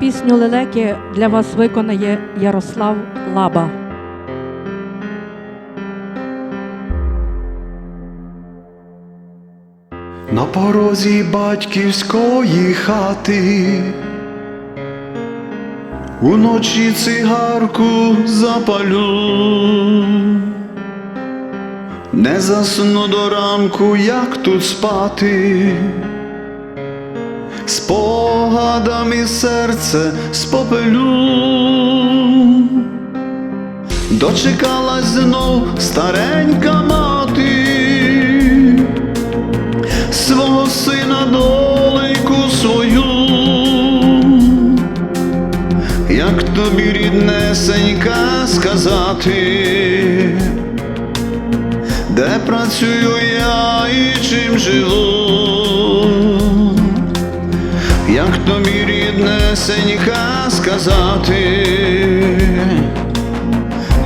Пісню лелеки для вас виконає Ярослав Лаба. На порозі батьківської хати, уночі цигарку запалю, не засну до ранку, як тут спати, спогадами серце спопелю, дочекалась знов старенька мати свого сина доленьку свою, як тобі ріднесенька сказати, де працюю я і чим живу, як тобі ріднесенька сказати,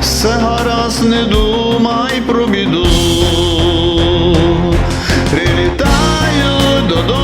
все гаразд не думай про біду. Прилітаю додому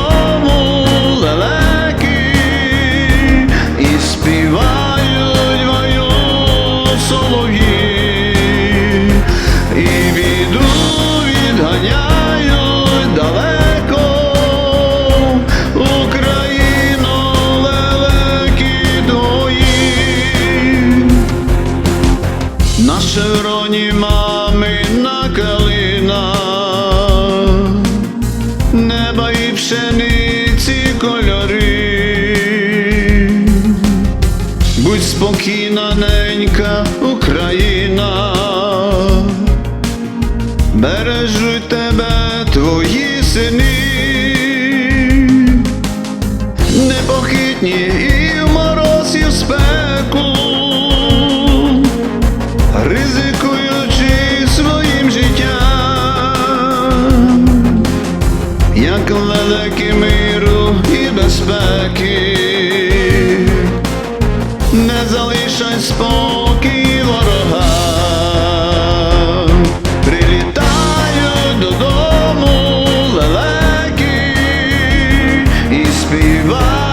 неба і пшениці кольори. Будь спокійна, ненька Україна, бережуть тебе твої сини, непохитні і в мороз, і в спеку як миру і безпеки, не залишай спокій ворога, Прилітаю додому лелеки і співають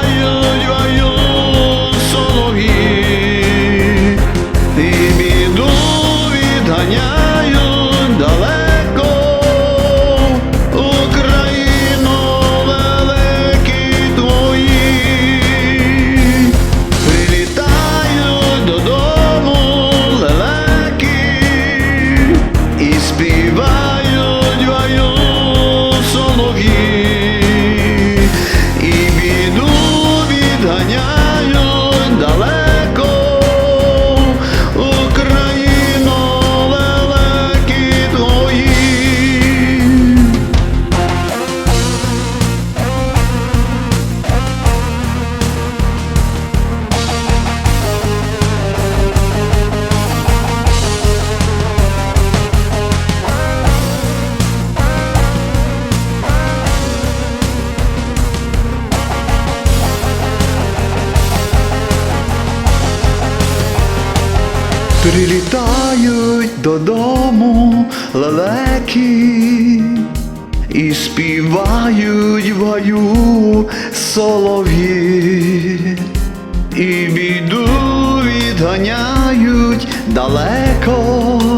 Прилітають додому лелеки і співають ваю солов'ї, і біду відганяють далеко